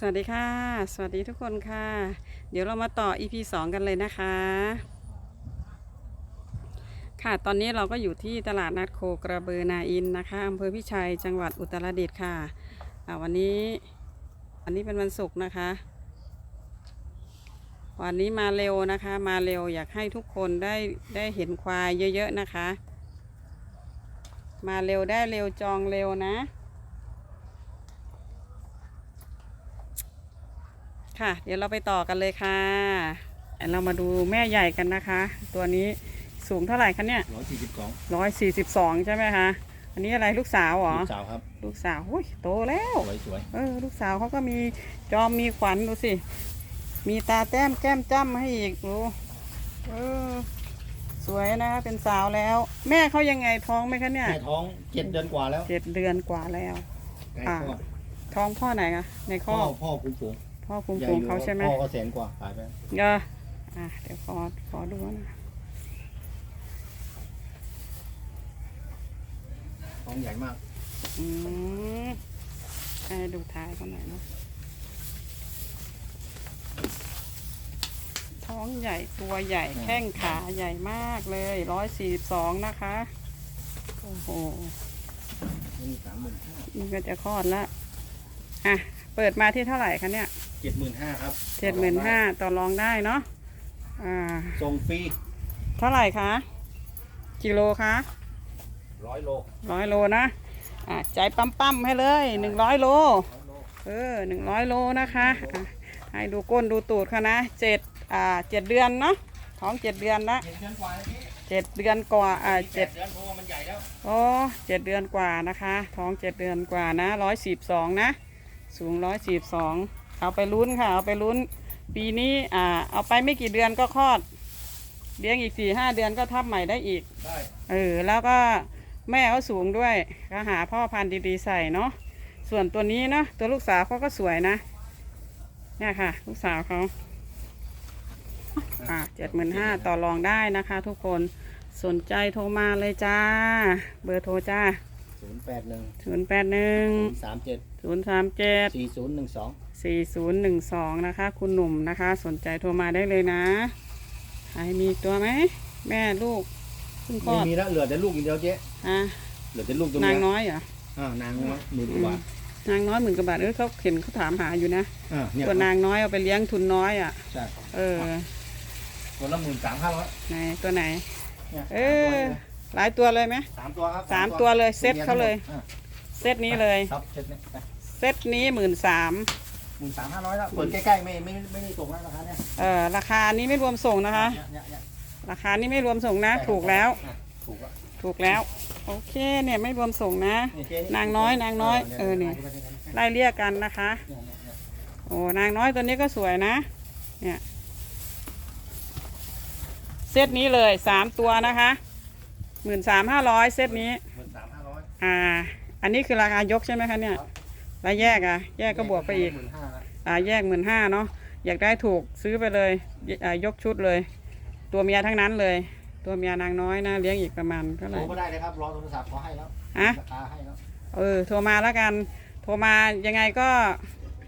สวัสดีค่ะ สวัสดีทุกคนค่ะ เดี๋ยวเรามาต่อ EP 2 กันเลยนะคะ ค่ะ ตอนนี้เราก็อยู่ที่ตลาดนัดโคกระเบือนาอินนะคะอำเภอพิชัย จังหวัดอุตรดิตถ์ค่ะวันนี้วันนี้เป็นวันศุกร์นะคะ วันนี้มาเร็วนะคะ มาเร็วอยากให้ทุกคนได้ได้เห็นควายเยอะๆนะคะ มาเร็วได้เร็วจองเร็วนะ ค่ะ เดี๋ยวเราไปต่อกันเลยค่ะ เรามาดูแม่ใหญ่กันนะคะ ตัวนี้สูงเท่าไหร่คะเนี่ยร้อยสี่สิบสองร้อยสี่สิบสองใช่ไหมคะ อันนี้อะไรลูกสาวเหรอ ลูกสาวครับ ลูกสาวอุ้ยโตแล้ว สวยสวยเออ ลูกสาวเขาก็มีจอมมีขวัญดูสิ มีตาแต้มแก้มจ้ำให้อีกดูเออ สวยนะคะเป็นสาวแล้ว แม่เขายังไงท้องไหมคะเนี่ย แม่ท้องเจ็ดเดือนกว่าแล้วเจ็ดเดือนกว่าแล้ว ใกล้อ่าคลอดท้องพ่อไหนคะในพ่ข้ออพ่อคุ้มฝูง พ่อคุมใหญ่โปงอยู่เขาใช่ไหมพ่อก็แสนกว่าตายไปเอออะเดี๋ยวขอขอดูนะท้องใหญ่มาก อืมให้ดูท้ายเขาหน่อยเนาะท้องใหญ่ตัวใหญ่แข้งขาใหญ่มากเลยร้อยสี่สิบสองนะคะ โอ้โหนี่สามหมื่นห้านี่ก็จะคลอดแล้วอะ เปิดมาที่เท่าไหร่คะเนี่ย เจ็ดหมื่นห้าครับเจ็ดหมื่นห้าต่อรองได้เนาะอ่าส่งฟรีเท่าไหร่คะกิโลคะร้อยโลร้อยโลนะอะใจปั๊มปั๊มๆให้เลยหนึ่งร้อยโลร้อยโลเออหนึ่งร้อยโลนะคะอะให้ดูก้นดูตูดเขานะเจ็ดอ่าเจ็ดเดือนเนาะท้องเจ็ดเดือนละเจ็ดเดือนกว่าแล้วพี่เจ็ดเดือนกว่าอ่าเจ็เจ็ดดเดือนเพราะว่ามันใหญ่แล้วโอ้เจ็ดเดือนกว่านะคะ ท้องเจ็ดเดือนกว่านะร้อยสิบสองนะ สูงร้อยสิบสอง เอาไปลุ้นค่ะ เอาไปลุ้น ปีนี้อ่า เอาไปไม่กี่เดือนก็คลอด เลี้ยงอีกสี่ห้าเดือนก็ทับใหม่ได้อีก ได้เออ แล้วก็แม่เขาสูงด้วยก็หาพ่อพันธุ์ดีๆใส่เนาะ ส่วนตัวนี้เนาะ ตัวลูกสาวเขาก็สวยนะ เนี่ยค่ะ ลูกสาวเขาอ่าเจ็ดหมื่นห้าต่อรองได้นะคะ ทุกคน สนใจโทรมาเลยจ้า เบอร์โทรจ้าศูนย์แปดหนึ่งศูนย์แปดหนึ่งสามเจ็ดศูนย์สามเจ็ดสี่ศูนย์หนึ่งสอง สี่ศูนย์หนึ่งสองนะคะ คุณหนุ่มนะคะ สนใจโทรมาได้เลยนะใครมีอีกตัวไหม แม่ลูกเพิ่งคลไม่อดมีแล้วเหลือแต่ลูกอย่างเดียวเจ๊อะเหลือแต่ลูกตัวนาเนี้งยน้อยเหรออ่านางน้อยหมื่นกว่าบาทนางน้อยหมื่นกว่าบาทเออเขาเห็นเขาถามหาอยู่นะอ่าเนี่ยตัวนางน้อยเอาไปเลี้ยงทุนน้อยอะ ใช่เออตัวละหมื่นสามห้าร้อยไหนตัวไหน เนี่ยเออ หลายตัวเลยไหม สามตัวครับสามตัวเลยเซ็ตเขาเลย อ่าเซตนี้เลย ครับเซ็ตนี้เซตนี้หมื่นสาม หมื่นสามห้าร้อยแล้วเปิดใกล้ๆไม่ไม่ไม่ได้ส่งแล้วราคาเนี่ยเออราคานี้ไม่รวมส่งนะคะ เนี่ยเนี่ยราคานี้ไม่รวมส่งนะ ถูกแล้ว อะถูกแล้วถูกแล้ว โอเคเนี่ยไม่รวมส่งนะนี่เจ๊นางน้อยนางน้อย เออนี่ไล่เรียกกันนะคะ เนี่ยเนี่ยเนี่ยโอ้นางน้อยตัวนี้ก็สวยนะ เนี่ย เซตนี้เลยสามตัวนะคะหมื่นสามห้าร้อยเซตนี้ หมื่นสามห้าร้อย อ่า อันนี้คือราคายกใช่ไหมคะเนี่ย แล้วแยกอะ แยกก็บวกไปอีก หมื่นห้าแล้วอ่าแยกหมื่นห้าเนาะอยากได้ถูกซื้อไปเลยอ่ายกชุดเลย ตัวเมียทั้งนั้นเลย ตัวเมียนางน้อยนะเลี้ยงอีกประมาณเท่าไหโทรร่ มาได้เลยครับ รอโทรศัพท์ขอให้แล้วฮะ ราคาให้แล้วเออโทรมาแล้วกัน โทรมายังไงก็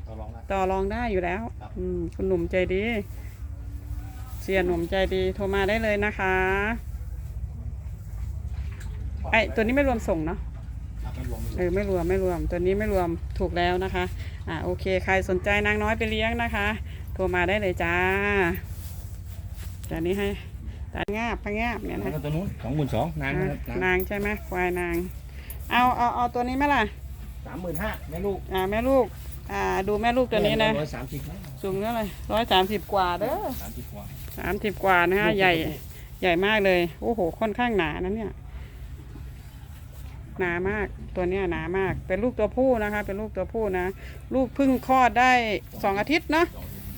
ต่อรองได้ต่อรองได้อยู่แล้วครับอืมคุณหนุ่มใจดี เสียหนุ่มใจดีโทรมาได้เลยนะคะ ไอตัวนี้ไม่รวมส่งเนาะครับไม่รวม เออไม่รวมไม่รวมตัวนี้ไม่รวมถูกแล้วนะคะ อ่าโอเคใครสนใจนางน้อยไปเลี้ยงนะคะ โทรมาได้เลยจ้าแต่นี้ให้ตางาบพะงาบเนี่ยแล้วนะก็ตัวนู้นสองหมื่นสองนางอะนะครับนางนางใช่ไหมควายนาง เอาเอาเอาตัวนี้ไหมล่ะสามหมื่นห้าแม่ลูกอ่าแม่ลูกอ่าดูแม่ลูกตัวนี้นะร้อยสามสิบสูงเท่าไหร่ร้อยสามสิบกว่าเด้อสามสิบกว่าสามสิบกว่านะฮะลูกใหญ่ตัวผู้ใหญ่มากเลย โอ้โหค่อนข้างหนานะเนี่ย หนามาก ตัวเนี้ยหนามาก เป็นลูกตัวผู้นะคะ เป็นลูกตัวผู้นะ ลูกเพึ่งคลอดได้สองอาทิตย์เนาะ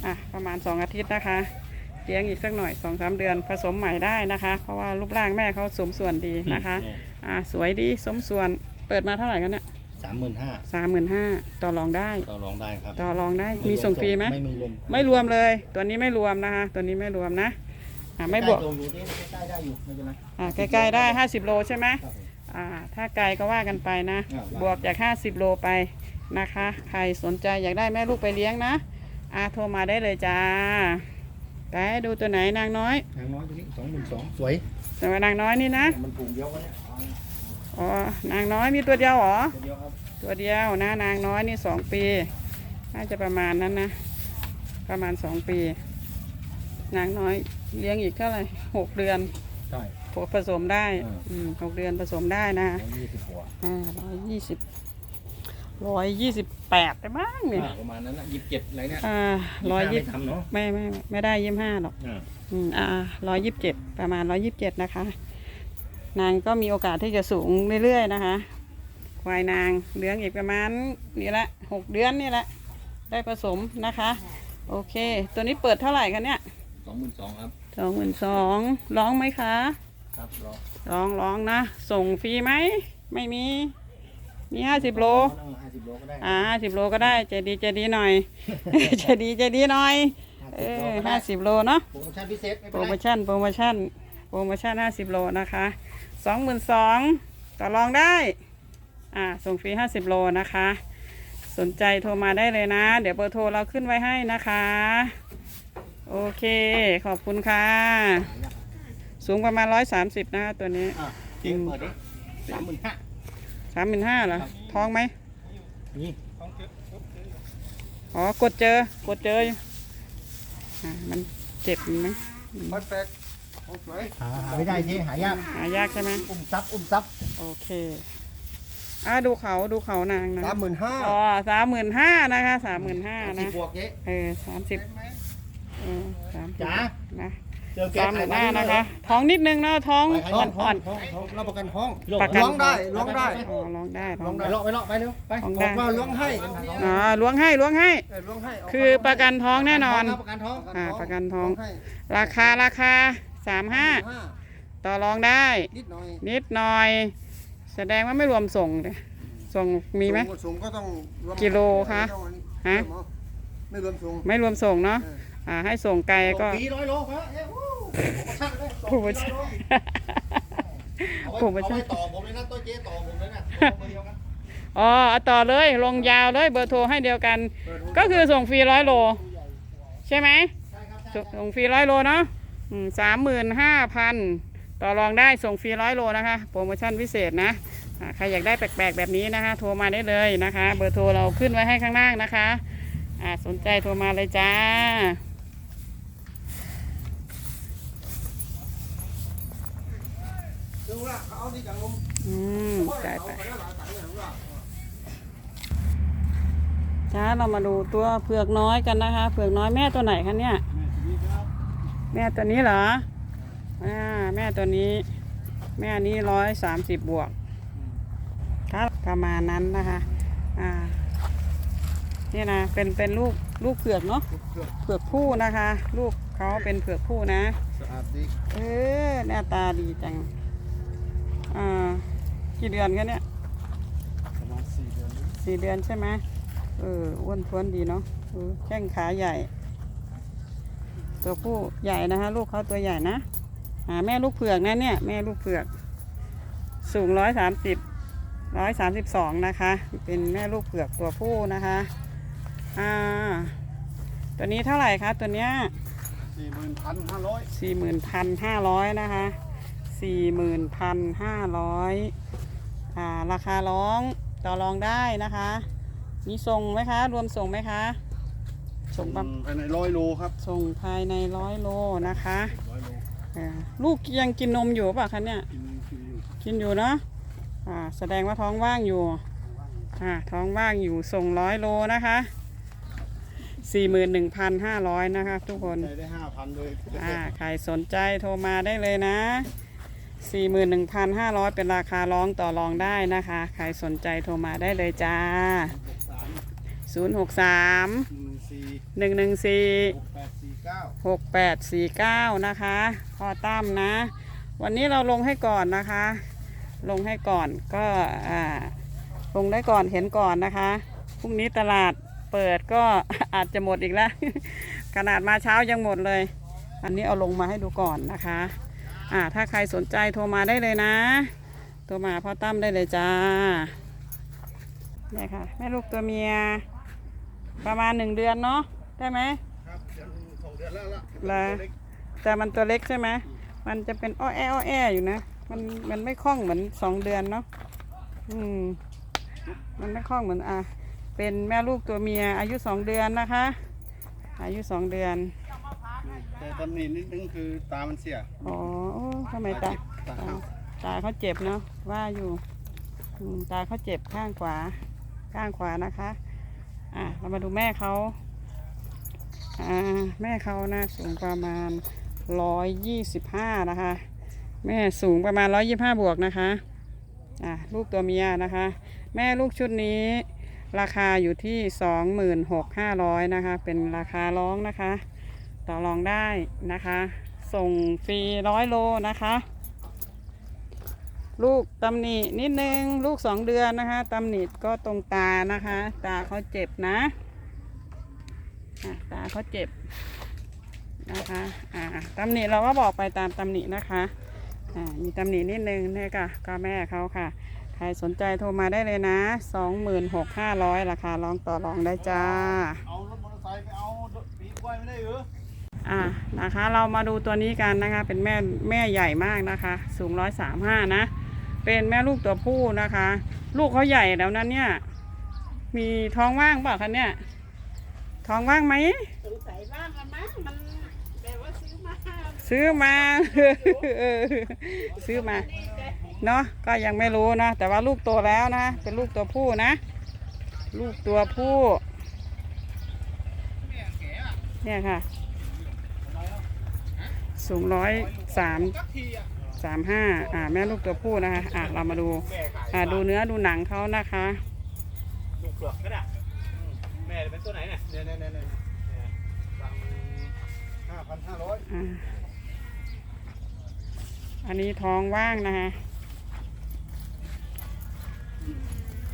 อะประมาณสองอาทิตย์นะคะเลี้ยงอีกสักหน่อยสองสามเดือนผสมใหม่ได้นะคะ เพราะว่ารูปร่างแม่เขาสมส่วนดีนะคะ อะสวยดีสมส่วน เปิดมาเท่าไหร่กันเนี่ยสามหมื่นห้าสามหมื่นห้าต่อรองได้ ต่อรองได้ครับต่อรองได้ มีส่งฟรีไหม ไม่มีรวมไม่รวมเลย ตัวนี้ไม่รวมนะคะ ตัวนี้ไม่รวมนะ อะไม่บวกใกล้ๆตรงอยู่ที่ใกล้ๆได้อยู่ไม่เป็นไรอ่าใกล้ๆได้50โลใช่ไหม ครับผม อ่า ถ้าไกลก็ว่ากันไปนะอ่าว่า บวกจาก 50 โลไปนะคะ ใครสนใจอยากได้แม่ลูกไปเลี้ยงนะอาโทรมาได้เลยจ้าแต่ดูตัวไหนนางน้อยนางน้อยตัวนี้สองหมื่นสองสวย แต่ว่านางน้อยนี่นะ มันผูกเดียวกันเนี่ยอ๋อ นางน้อยมีตัวเดียวเหรอ ตัวเดียวครับตัวเดียวนะนางน้อยนี่สองปี น่าจะประมาณนั้นนะ ประมาณสองปี นางน้อยเลี้ยงอีกเท่าไหร่หกเดือน ใช่ ผสมได้อ่าอื มหกเดือนผสมได้นะร้อยยี่สิบหัวอ่าร้อยยี่สิบร้อยยี่สิบแปดได้มั้งเนี่ยอ่าประมาณนั้นนะยี่สิบเจ็ดอะไรเนี่ยอ่าร้อยยี่ไม่ทำเนาะไม่ไม่ไม่ไม่ได้ยี่ห้าหรอกอ่าอืมอ่าร้อยยี่สิบเจ็ดประมาณร้อยยี่สิบเจ็ดนะคะ นางก็มีโอกาสที่จะสูงเรื่อยๆนะคะควายนางเลี้ยงอีกประมาณนี่ละหกเดือนนี่แหละได้ผสมนะคะ โอเค ตัวนี้เปิดเท่าไหร่คะเนี่ย สองหมื่นสองครับ สองหมื่นสองร้องไหมคะ ครับรอร้องร้องนะ ส่งฟรีไหม ไม่มี มีห้าสิบโลนั่งห้าสิบโลก็ได้อ่าสิบโลก็ได้ใจดีใจดีหน่อย ใจดีใจดีหน่อย เออห้าสิบโลเนาะ โปรโมชั่นพิเศษไม่โปเป็นรไรโมชั่น โปรโมชั่น โปรโมชั่นห้าสิบโลนะคะสองหมื่นสองต่อรองได้ อ่า ส่งฟรีห้าสิบโลนะคะ สนใจโทรมาได้เลยนะ เดี๋ยวเบอร์โทรเราขึ้นไว้ให้นะคะ โอเค ขอบคุณค่ะ สูงประมาณร้อยสามสิบนะคะตัวนี้อะจริงเปิดดิสามหมื่นห้าสามหมื่นห้าเหรอท้องไหมนี่อ๋อกดเจอกดเจออยู่อ่ามันเจ็บไหมคอนแฟกหาหาไม่ได้ที่หายากหายากใช่ไหมอุ้มซับอุ้มซับโอเคอ่าดูเขาดูเขานางนะสามหมื่นห้าอ๋อสามหมื่นห้านะคะสามหมื่นห้าสินะบบวกเจ๊เออสามสิบเออสามจ๋านะเจอแก สามหมื่นห้านะคะ ท้องนิดนึงนะท้องท้องอ่อนท้องท้องรับประกันท้องประกันล้วงได้ล้วงได้ๆอ๋อร้องได้ลร้องงไปได้เลาะไปเลาะไปเร็วไปลองบได้อกว่าล้วงให้อ๋อล้วงให้ล้วงให้ เออล้วงให้เาคือประกันท้องแน่นอน ประกันท้องอ่าประกันท้องให้ราคาราคาสามห้าห้าต่อรองได้ นิดหน่อยนิดหน่อย แสดงว่าไม่รวมส่งเลยส่งมีไหม สูงก็ต้องรวมกิโลคะฮะ ไม่รวมสูงไม่รวมส่งเนาะอ่าให้ส่งไกลก็ปีร้อยโลครับเอ้ยวู้โปรโมชั่นเลยโปรโมชั่นเอาไว้โปรโมชั่นเอาไว้ต่อผมเลยนะตัวเจ๊ต่อผมเลยนะเอาเบอร์เดียวกันอ๋อเอาต่อเลยลงยาวเลยเบอร์โทรให้เดียวกัน ก็คือส่งฟรีร้อยโล ใช่ไหมใช่ครับใช่ส่งส่งฟรีร้อยโลเนาะสามหมื่นห้าพันต่อรองได้ส่งฟรีร้อยโลนะคะ โปรโมชั่นพิเศษนะอ่าใครอยากได้แปลกๆแบบนี้นะคะ โทรมาได้เลยนะคะ เบอร์โทรเราขึ้นไว้ให้ข้างล่างนะคะ อ่าสนใจโทรมาเลยจ้าดูละเขาเอาที่จังลมอืมจ่ายไปจ้าเรามาดูตัวเผือกน้อยกันนะคะ เผือกน้อยแม่ตัวไหนคะเนี่ย แม่ตัวนี้เหรออ่าแม่ตัวนี้ แม่นี้ร้อยสามสิบบวกครับประมาณนั้นนะคะ อ่า เนี่ยนะเป็นเป็นลูกลูกเผือกเนาะเผือกผู้นะคะ ลูกเขาเป็นเผือกผู้นะ สะอาดดีเออหน้าตาดีจังอ่ากี่เดือนกันเนี่ยประมาณสี่เดือนนี้สี่เดือนใช่ไหมเอออ้วนท้วนดีเนาะเออแข้งขาใหญ่ ตัวผู้ใหญ่นะคะ ลูกเขาตัวใหญ่นะหาแม่ลูกเผือกนะเนี่ยแม่ลูกเผือก สูงร้อยสามสิบร้อยสามสิบสองนะคะ เป็นแม่ลูกเผือกตัวผู้นะคะ อ่า ตัวนี้เท่าไหร่คะตัวเนี้ยสี่หมื่นพันห้าร้อยสี่หมื่นพันห้าร้อยนะคะสี่หมื่นพันห้าร้อยอ่า ราคาร้องต่อรองได้นะคะ มีส่งไหมคะ รวมส่งไหมคะ ส่งปั๊บภายในร้อยโลครับ ส่งภายในร้อยโลนะคะร้อยโลอ่าลูกยังกินนมอยู่เปล่ะคะเนี่ย กินกินอยู่กินอยู่เนาะอ่า แสดงว่าท้องว่างอยู่ อ่า ท้องว่างอยู่ส่งร้อยโลนะคะ สี่หมื่นหนึ่งพันห้าร้อยนะคะทุกคนใจได้ห้าพันเลยอ่าใครสนใจโทรมาได้เลยนะ 41,500 เป็นราคาร้องต่อรองได้นะคะ ใครสนใจโทรมาได้เลยจ้าสาม063 หนึ่งสี่114 หกแปดสี่เก้า 6849 นะคะพ่อตั้มนะ วันนี้เราลงให้ก่อนนะคะ ลงให้ก่อนก็อ่าลงได้ก่อนเห็นก่อนนะคะพรุ่งนี้ตลาด เปิดก็อาจจะหมดอีกแล้ว ขนาดมาเช้ายังหมดเลย อันนี้เอาลงมาให้ดูก่อนนะคะอ่าถ้าใครสนใจโทรมาได้เลยนะ โทรมาพ่อตั้มได้เลยจ้าเนี่ยค่ะแม่ลูกตัวเมีย ประมาณหนึ่งเดือนเนาะได้ไหมครับเดือนสองเดือนแล้วละละแต่มันตัวเล็กใช่ไหมมันจะเป็นอ้อแอ้ออแออยู่นะ มันมันไม่คล่องเหมือนสองเดือนเนาะอืมมันไม่คล่องเหมือนอะ เป็นแม่ลูกตัวเมียอายุสองเดือนนะคะ อายุสองเดือน แต่ตำหนินิดนึงคือตามันเสีย อ๋อโอ้ทำไมตาตาตาข้างตาเขาเจ็บเนาะว่าอยู่อืมตาเขาเจ็บข้างขวาข้างขวานะคะ อะเรามาดูแม่เขาอ่าแม่เขานะสูงประมาณร้อยยี่สิบห้านะคะ แม่สูงประมาณร้อยยี่ห้าบวกนะคะอะลูกตัวเมียนะคะ แม่ลูกชุดนี้ ราคาอยู่ที่สองหมื่นหกห้าร้อยนะคะ เป็นราคาร้องนะคะ ต่อรองได้นะคะ ส่งฟรีร้อยโลนะคะ ลูกตำหนินิดนึง ลูกสองเดือนนะคะตำหนิก็ตรงตานะคะ ตาเขาเจ็บนะะตาเขาเจ็บนะคะอ่าตำหนิเราก็บอกไปตามตำหนินะคะอ่ามีตำหนินิดนึงเนี่ยค่ะก็แม่เขาค่ะ รสนใจโทรมาได้เลยนะสองหมื่นหกห้าร้อยราคาลองต่อรองได้จ้า เอารถมอเตอร์ไซค์ไปเอาปีกล้วยไม่ได้หรืออ่านะคะเรามาดูตัวนี้กันนะคะ เป็นแม่แม่ใหญ่มากนะคะ สูงร้อยสามห้านะ เป็นแม่ลูกตัวผู้นะคะ ลูกเขาใหญ่แล้วนั้นเนี่ย มีท้องว่างเปล่าคะเนี่ย ท้องว่างไหมสงสัยบ้างละมั้งมันแบบว่าซื้อมา ซื้อมาเออซื้อมานี่จะ เนาะก็ยังไม่รู้นะ แต่ว่าลูกโตแล้วนะ เป็นลูกตัวผู้นะ ลูกตัวผู้เนี่ยค่ะ สูงร้อยสามสามห้าอ่า แม่ลูกตัวผู้นะคะ อ่าเรามาดู อ่า ดูเนื้อดูหนังเขานะคะลูกเปลือกก็ได้แม่เป็นตัวไหนเนี่ยเนี่ยเนี่ยเนี่ยห้าพันห้าร้อยอันนี้ท้องว่างนะคะ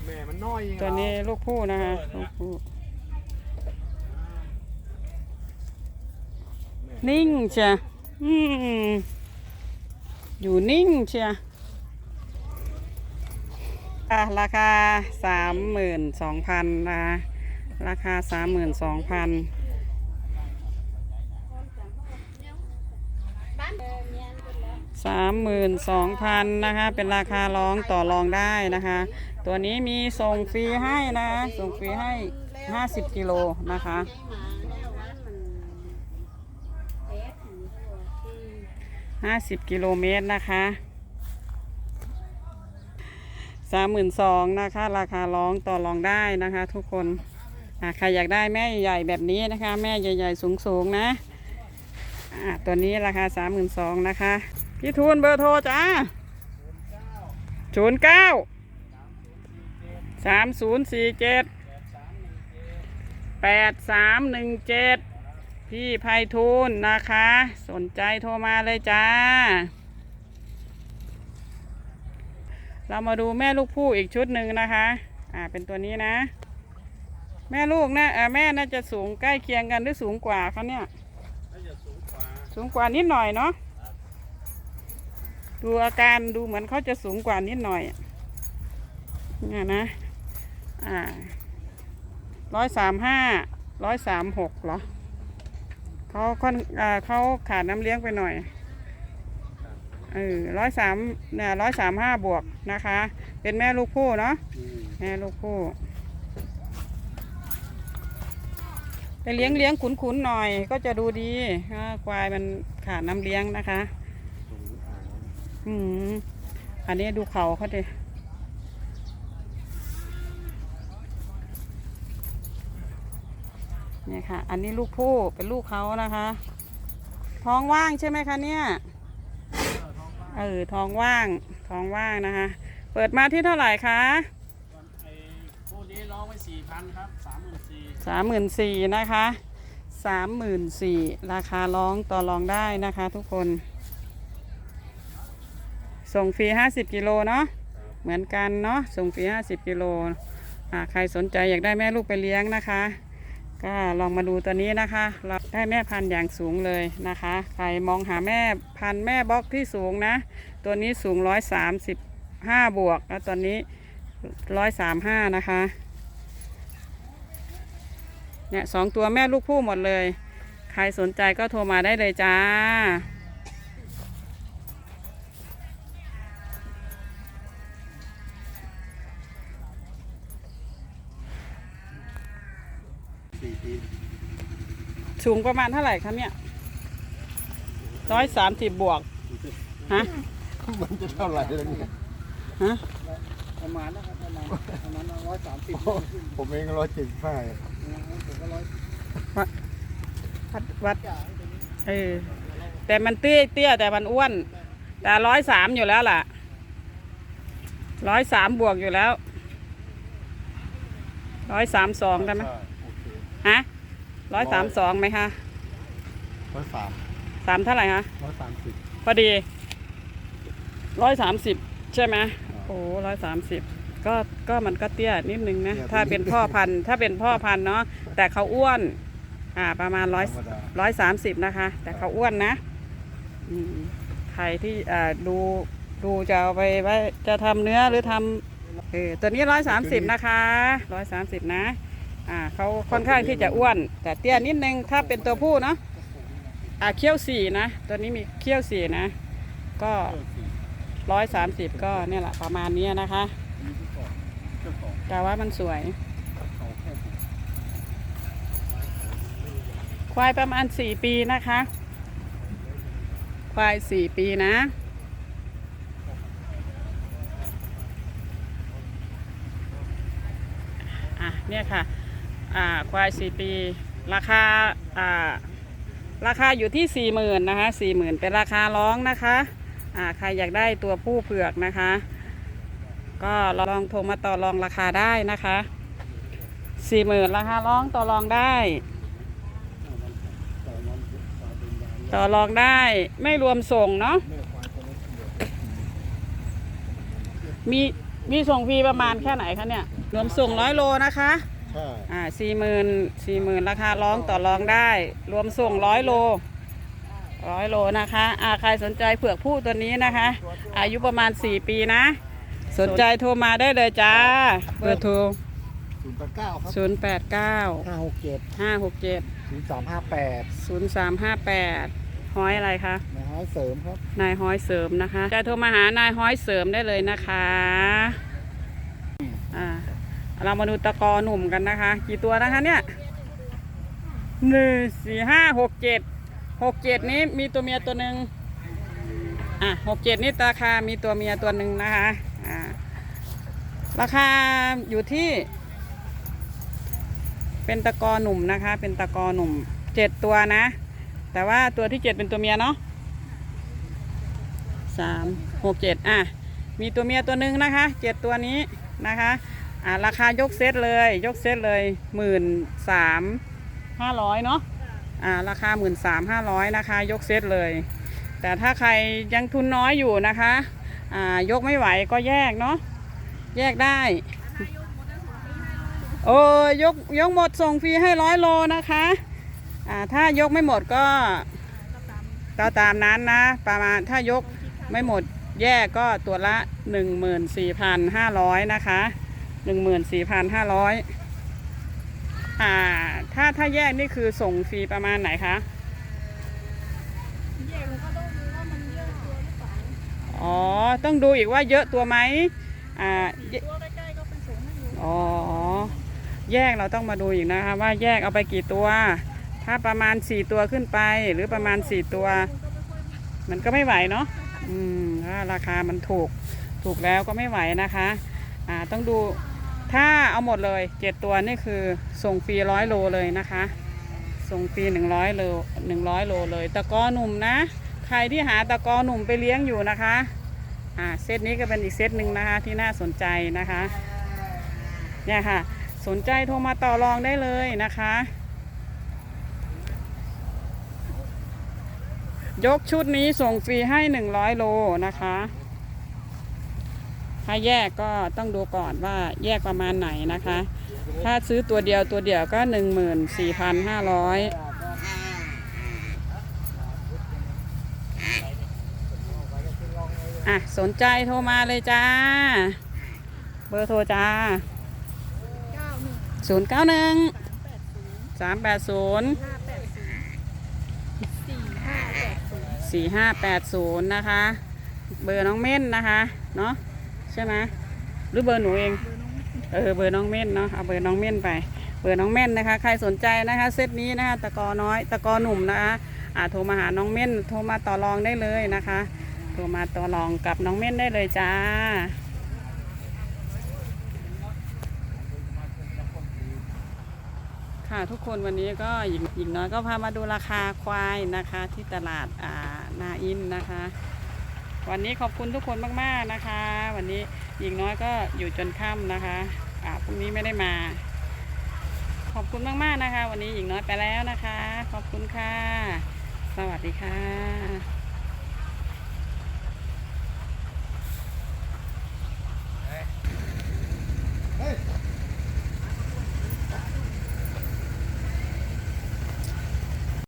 แม่มันน้อยยิงตัวนี้ลูกผู้นะคะลูกผู้นิ่งเชียอืมอยู่นิ่งเชียอะราคาสามหมื่นสองพันนะราคาสามหมื่นสองพัน บ้านเดิมเมียนกันแล้วสามหมื่นสองพันนะคะ เป็นราคาร้องต่อรองได้นะคะ ตัวนี้มีส่งฟรีให้นะ ส่งฟรีให้ห้าสิบกิโลนะคะห้าสิบกิโลเมตรนะคะสามหมื่นสองนะคะ ราคาร้องต่อรองได้นะคะ ทุกคนใครอยากได้แม่ใหญ่แบบนี้นะคะ แม่ใหญ่ ๆ สูง ๆ นะะตัวนี้ราคาสามหมื่นสองนะคะ พี่ทูนเบอร์โทรจ้าศูนย์เก้าสามศูนย์สี่เจ็ดแปดสามหนึ่งเจ็ดพี่ไพฑูรย์นะคะ สนใจโทรมาเลยจ้า เรามาดูแม่ลูกผู้อีกชุดหนึ่งนะคะ อ่าเป็นตัวนี้นะ แม่ลูกนะอ่าแม่น่าจะสูงใกล้เคียงกันหรือสูงกว่าเขาเนี่ย สูงกว่านิดหน่อยเนาะ ดูอาการดูเหมือนเขาจะสูงกว่านิดหน่อยเนี่ยนะ อ่าร้อยสามห้าร้อยสามหกเหรอเขาค่อนอ่าเขาขาดน้ำเลี้ยงไปหน่อยเออร้อยสามเนี่ยร้อยสามห้าบวกนะคะ เป็นแม่ลูกผู้เนาะแม่ลูกผู้ไปเลี้ยงเลี้ยงขุนขุนๆหน่อยก็จะดูดีควายมันขาดน้ำเลี้ยงนะคะ อืมอันนี้ดูเขาเขาดิเนี่ยค่ะ อันนี้ลูกผู้เป็นลูกเขานะคะ ท้องว่างใช่ไหมคะเนี่ยเออท้องว่างท้องว่างนะคะ เปิดมาที่เท่าไหร่คะไอ้คู่นี้ร้องไว้สี่พันครับสามหมื่นสี่สามหมื่นสี่นะคะสามหมื่นสี่ราคาร้องต่อรองได้นะคะทุกคน ส่งฟรีห้าสิบกิโลเนาะเหมือนกันเนาะส่งฟรีห้าสิบกิโลอ่าใครสนใจอยากได้แม่ลูกไปเลี้ยงนะคะ ก็ลองมาดูตัวนี้นะคะ เราได้แม่พันธุ์อย่างสูงเลยนะคะ ใครมองหาแม่พันธุ์แม่บล็อกที่สูงนะ ตัวนี้สูงร้อยสามสิบห้าบวก แล้วตัวนี้ร้อยสามห้านะคะเนี่ยสองตัวแม่ลูกผู้หมดเลย ใครสนใจก็โทรมาได้เลยจ้า สี่ปีสูงประมาณเท่าไหร่คะเนี่ยร้อยสามสิบบวก ฮะ มันจะเท่าไหร่แล้วเนี่ยฮะ ประมาณนะครับประมาณประมาณร้อยสามสิบผมเองร้อยเจ็ดสิบห้าผมก็ร้อยวัดวัดเออ แต่มันเตี้ยเตี้ยแต่มันอ้วน แต่ร้อยสามอยู่แล้วล่ะร้อยสามบวกอยู่แล้วร้อยสามสองได้ไหมโอเคฮะ ร้อยสามสองไหมคะร้อยสามสามเท่าไหร่คะร้อยสามสิบพอดีร้อยสามสิบใช่ไหมโอ้ร้อยสามสิบก็ก็มันก็เตี้ยนิดนึงนะ ถ้าเป็นพ่อพันธุ์ถ้าเป็นพ่อพันธุ์เนาะแต่เขาอ้วน อ่าประมาณร้อยธรรมดาร้อยสามสิบนะคะ แต่เขาอ้วนนะอืมใครที่อ่าดูดูจะเอาไปไว้จะทำเนื้อหรือทำเออตัวนี้ร้อยสามสิบนะคะร้อยสามสิบนะ อ่าเขาค่อนข้างที่จะอ้วน แต่เตี้ยนิดนึงถ้าเป็นตัวผู้เนาะอ่าเขี้ยวสี่นะ ตัวนี้มีเขี้ยวสี่นะ ก็ร้อยสามสิบก็เนี่ยแหละประมาณนี้นะคะแต่ว่ามันสวยเขาแค่ผมควายประมาณสี่ปีนะคะ ควายสี่ปีนะอะเนี่ยค่ะ อ่าควายสี่ปี ราคาอ่าราคาอยู่ที่สี่หมื่นนะคะสี่หมื่นเป็นราคาร้องนะคะอ่าใครอยากได้ตัวผู้เผือกนะคะ ก็ลองโทรมาต่อรองราคาได้นะคะสี่หมื่นราคาร้องต่อรองได้ต่อรองได้ไม่รวมส่งเนาะมีมีส่งฟรีประมาณแค่ไหนคะเนี่ยรวมส่งร้อยโลนะคะ อ่าสี่หมื่นสี่หมื่นราคาร้องต่อรองได้ รวมส่งร้อยโลร้อยโลนะคะอ่าใครสนใจเผือกผู้ตัวนี้นะคะ อายุประมาณ 4 ปีนะ สนใจโทรมาได้เลยจ้าเบอร์โทรศูนย์แปดเก้าครับ 0 8 9ห้าหกเจ็ด5 6 7ศูนย์สามห้าแปด0 3 5 8 ห้อยอะไรคะนะฮะเสริมครับ นายห้อยเสริมนะคะ จะโทรมาหานายห้อยเสริมได้เลยนะคะ อ่า เรามาดูตะกอหนุ่มกันนะคะ กี่ตัวนะคะเนี่ยหนึ่งสี่ห้าหกเจ็ดหกเจ็ดนี้มีตัวเมียตัวหนึ่งอะหกเจ็ดนี่ราคามีตัวเมียตัวหนึ่งนะคะอ่าราคาอยู่ที่ เป็นตะกอหนุ่มนะคะ เป็นตะกอหนุ่มเจ็ดตัวนะ แต่ว่าตัวที่เจ็ดเป็นตัวเมียเนาะสามหกเจ็ดอะมีตัวเมียตัวหนึ่งนะคะเจ็ดตัวนี้นะคะ อ่าราคายกเซตเลย ยกเซตเลยหมื่นสามห้าร้อยเนาะอ่าราคาหมื่นสามห้าร้อยนะคะ ยกเซตเลย แต่ถ้าใครยังทุนน้อยอยู่นะคะอ่ายกไม่ไหวก็แยกเนาะแยกได้โอ้ยกยกหมดส่งฟรีให้ร้อยโลนะคะอ่าถ้ายกไม่หมดก็ก็ตามนั้นนะ ประมาณถ้ายกไม่หมดแยกก็ตัวละ 14,500 นะคะ 14,500อ่า ถ้าถ้าแยกนี่คือส่งฟรีประมาณไหนคะแยกมันก็ต้องดูว่ามันเยอะตัวหรือเปล่าอ๋อ ต้องดูอีกว่าเยอะตัวไหมอ่าเยตัวใกล้ๆก็เป็นสูงให้อยู่อ๋อ แยกเราต้องมาดูอีกนะคะ ว่าแยกเอาไปกี่ตัว ถ้าประมาณ4ตัวขึ้นไปหรือประมาณ4ตัว มันก็ไม่ไหวเนาะอืมถ้าราคามันถูกถูกแล้วก็ไม่ไหวนะคะ อ่า ต้องดู ถ้าเอาหมดเลยเจ็ดตัวนี่คือส่งฟรีร้อยโลเลยนะคะ ส่งฟรีหนึ่งร้อยโลหนึ่งร้อยโลเลยตะกอหนุ่มนะ ใครที่หาตะกอหนุ่มไปเลี้ยงอยู่นะคะอ่าเซตนี้ก็เป็นอีกเซตหนึ่งนะคะที่น่าสนใจนะคะเนี่ยค่ะ สนใจโทรมาต่อรองได้เลยนะคะ ยกชุดนี้ส่งฟรีให้100โลนะคะ ถ้าแยกก็ต้องดูก่อนว่าแยกประมาณไหนนะคะ ถ้าซื้อตัวเดียวตัวเดียวก็ 14,500อะสนใจโทรมาเลยจ้า เบอร์โทรจ้าเก้าหนึ่ง091สามแปดศูนย์ห้าแปดศูนย์สี่ห้าแปดศูนย์สี่ห้าแปดศูนย์นะคะ เบอร์น้องเม่นนะคะ เนาะ ใช่ไหมหรือเบอร์หนูเอง เออเบอร์น้องเม่นเนาะเอาเบอร์น้องเม่นไป เบอร์น้องเม่นนะคะ ใครสนใจนะคะ เซตนี้นะคะตะกอน้อยตะกอหนุ่มนะคะอ่าโทรมาหาน้องเม่นโทรมาต่อรองได้เลยนะคะ โทรมาต่อรองกับน้องเม่นได้เลยจ้าค่ะทุกคนวันนี้ก็หญิงหญิงน้อยก็พามาดูราคาควายนะคะที่ตลาดอ่านาอินนะคะ วันนี้ขอบคุณทุกคนมากๆนะคะ วันนี้หญิงน้อยก็อยู่จนค่ำนะคะอ่าพรุ่งนี้ไม่ได้มา ขอบคุณมากๆนะคะ วันนี้หญิงน้อยไปแล้วนะคะ ขอบคุณค่ะ สวัสดีค่ะ